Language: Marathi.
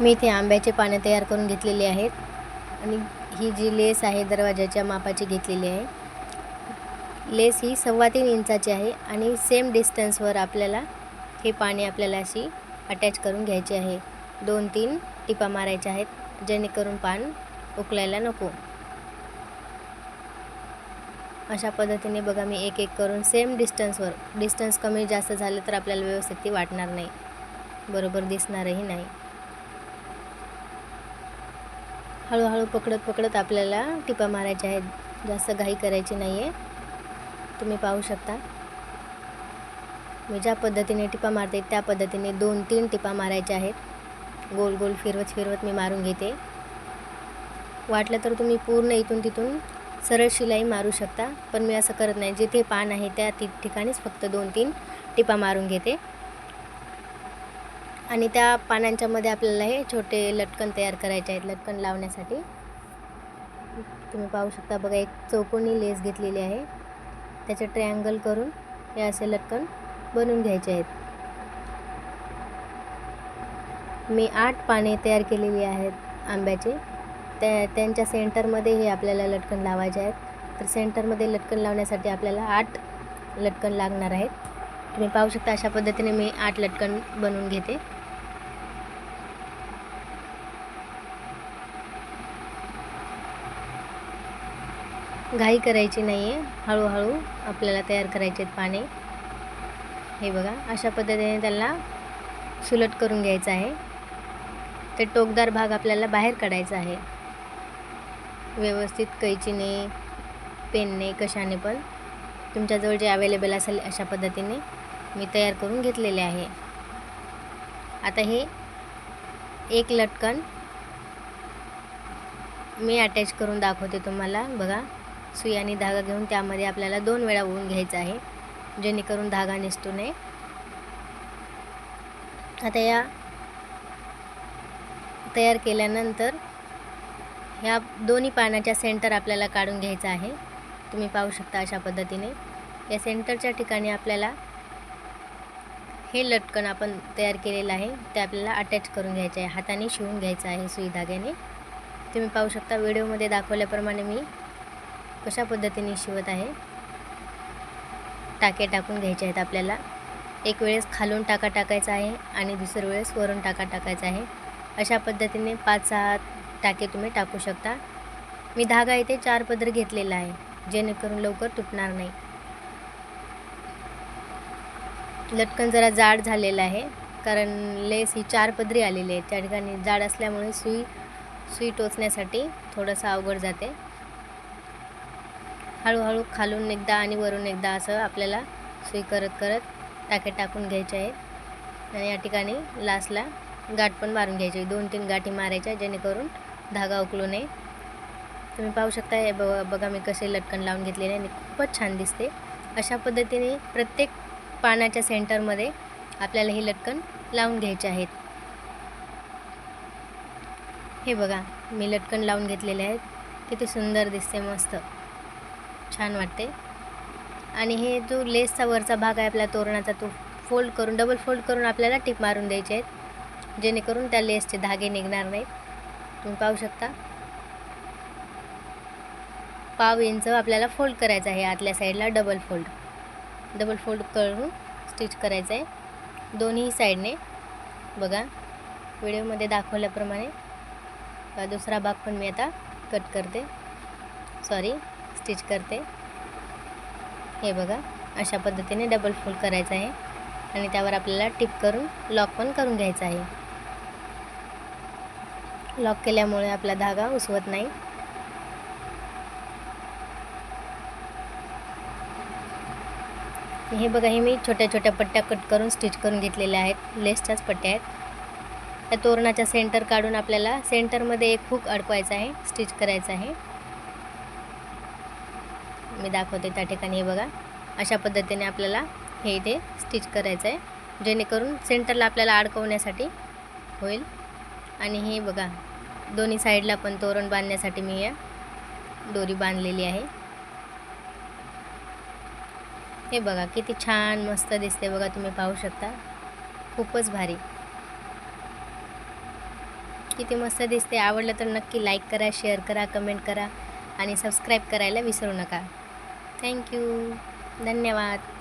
मी इथे आंब्याचे पाने तयार करून घेतलेली आहेत. आणि ही जी लेस आहे दरवाजाच्या मापाची घेतलेली आहे. लेस ही सव्वा तीन इंचाची आहे आणि सेम डिस्टन्सवर आपल्याला हे पाने आपल्याला अशी अटॅच करून घ्यायची आहे. दोन तीन टिपा मारायच्या आहेत जेणेकरून पान उकलायला नको. अशा पद्धतीने बघा मी एक एक करून सेम डिस्टन्सवर डिस्टन्स कमी जास्त झालं तर आपल्याला व्यवस्थित ती वाटणार नाही. बरोबर दिसणारही नाही. हळूहळू पकडत पकडत आपल्याला टिपा मारायच्या आहेत. जास्त घाई करायची नाही आहे तुम्ही पाहू शकता. मी ज्या पद्धतीने टिपा मारते त्या पद्धतीने दोन तीन टिपा मारायच्या आहेत. गोल गोल फिरवत फिरवत मी मारून घेते. वाटलं तर तुम्ही पूर्ण इथून तिथून सरळ शिलाई मारू शकता पण मी असं करत नाही. जिथे पान आहे त्या ती ठिकाणीच फक्त दोन तीन टिपा मारून घेते. आणि त्या पानांच्यामध्ये आपल्याला हे छोटे लटकन तयार करायचे आहेत लटकन लावण्यासाठी. तुम्ही पाहू शकता बघा एक चौकोनी लेस घेतलेली आहे. त्याचे ट्रायंगल करून हे असे लटकन बनवून घ्यायचे आहेत. मी आठ पाने तयार केलेली आहेत आंब्याचे. त्या त्यांच्या सेंटरमध्ये हे आपल्याला लटकन लावायचे आहेत. तर सेंटरमध्ये लटकन लावण्यासाठी आपल्याला आठ लटकन लागणार आहेत. तुम्ही पाहू शकता अशा पद्धतीने मी आठ लटकन बनवून घेते. घाई करायची नाही आहे हळूहळू आपल्याला तयार करायचे आहेत पाने. हे बघा अशा पद्धतीने त्याला सुलट करून घ्यायचं आहे. ते टोकदार भाग आपल्याला बाहेर काढायचा आहे. व्यवस्थित कैचीने पेनने कशाने पण. तुमच्याजवळ जे अवेलेबल असेल अशा पद्धतीने मी तयार करून घेतलेले आहे. आता हे एक लटकन मी अटॅच करून दाखवते तुम्हाला. बघा सुई आणि धागा घेऊन त्यामध्ये आपल्याला दोन वेळा ओवून घ्यायचं आहे जेणेकरून धागा निसटू नये. आता या तयार केल्यानंतर ह्या दोन्ही पानाच्या सेंटर आपल्याला काढून घ्यायचं आहे. तुम्ही पाहू शकता अशा पद्धतीने. या सेंटरच्या ठिकाणी आपल्याला हे लटकन आपण तयार केलेलं आहे. ते आपल्याला अटॅच करून घ्यायचे आहे. हाताने शिवून घ्यायचं आहे सुई धाग्याने. तुम्ही पाहू शकता व्हिडिओमध्ये दाखवल्याप्रमाणे मी कशा पद्धतीने शिवत आहे? टाके टाकून घ्यायचे आहेत आपल्याला. एक वेळेस खालून टाका टाकायचा आहे आणि दुसऱ्या वेळेस वरून टाका टाकायचा आहे. अशा पद्धतीने पाच सहा टाके तुम्ही टाकू शकता. मी धागा इथे चार पदर घेतलेला आहे जेणेकरून लवकर तुटणार नाही. लटकन जरा जाड झालेलं आहे कारण लेस ही चार पदरी आलेली आहे त्या ठिकाणी जाड असल्यामुळे सुई सुई टोचण्यासाठी थोडंसं अवघड जाते. हळूहळू खालून एकदा आणि वरून एकदा असं आपल्याला सुई करत करत टाके टाकून घ्यायचे आहेत आणि या ठिकाणी लास्टला गाठ पण मारून घ्यायची दोन तीन गाठी मारायच्या जेणेकरून धागा उकलू नये. तुम्ही पाहू शकता हे ब बघा मी कसे लटकन लावून घेतलेले आणि खूपच छान दिसते. अशा पद्धतीने प्रत्येक पानाच्या सेंटरमध्ये आपल्याला हे लटकन लावून घ्यायचे आहेत. हे बघा मी लटकन लावून घेतलेले आहेत. किती सुंदर दिसते मस्त. छान वाटते. आणि हे जो लेसचा वरचा भाग आहे आपल्या तोरणाचा तो फोल्ड करून डबल फोल्ड करून आपल्याला टिप मारून द्यायचे आहेत. जेणेकरून त्या लेसचे धागे निघणार नाहीत. तुम्ही पाहू शकता. पाव इंच आपल्याला फोल्ड करायचं आहे. आतल्या साईडला डबल फोल्ड डबल फोल्ड करून स्टिच करायचं आहे दोन्ही साईडने बघा. व्हिडिओमध्ये दाखवल्याप्रमाणे. दुसरा भाग पण मी आता कट करते. सॉरी स्टिच करते. हे बघा अशा पद्धतीने डबल फोल्ड करायचं आहे. आणि त्यावर आपल्याला टिप करून लॉक पण करून घ्यायचा आहे. लॉक केल्यामुळे आपला धागा उसवत नाही. हे बघा हे मी छोट्या छोट्या पट्ट्या कट करून स्टिच करून घेतलेल्या आहेत. लेसच्याच पट्ट्या आहेत. त्या तोरणाच्या सेंटर काढून आपल्याला सेंटरमध्ये एक हुक अडकवायचा आहे स्टिच करायचं आहे. मी दाखवते त्या ठिकाणी हे बघा. अशा पद्धतीने आपल्याला हे इथे स्टिच करायचं आहे. जेणेकरून सेंटरला आपल्याला अडकवण्यासाठी होईल. आणि हे बघा दोन्ही साईडला पण तोरण बांधण्यासाठी मी या दोरी बांधलेली आहे. हे बघा किती छान मस्त दिसते बघा तुम्ही पाहू शकता. खूपच भारी. किती मस्त दिसते. आवडलं तर नक्की लाईक करा शेअर करा कमेंट करा आणि सबस्क्राईब करायला विसरू नका. थँक्यू. धन्यवाद.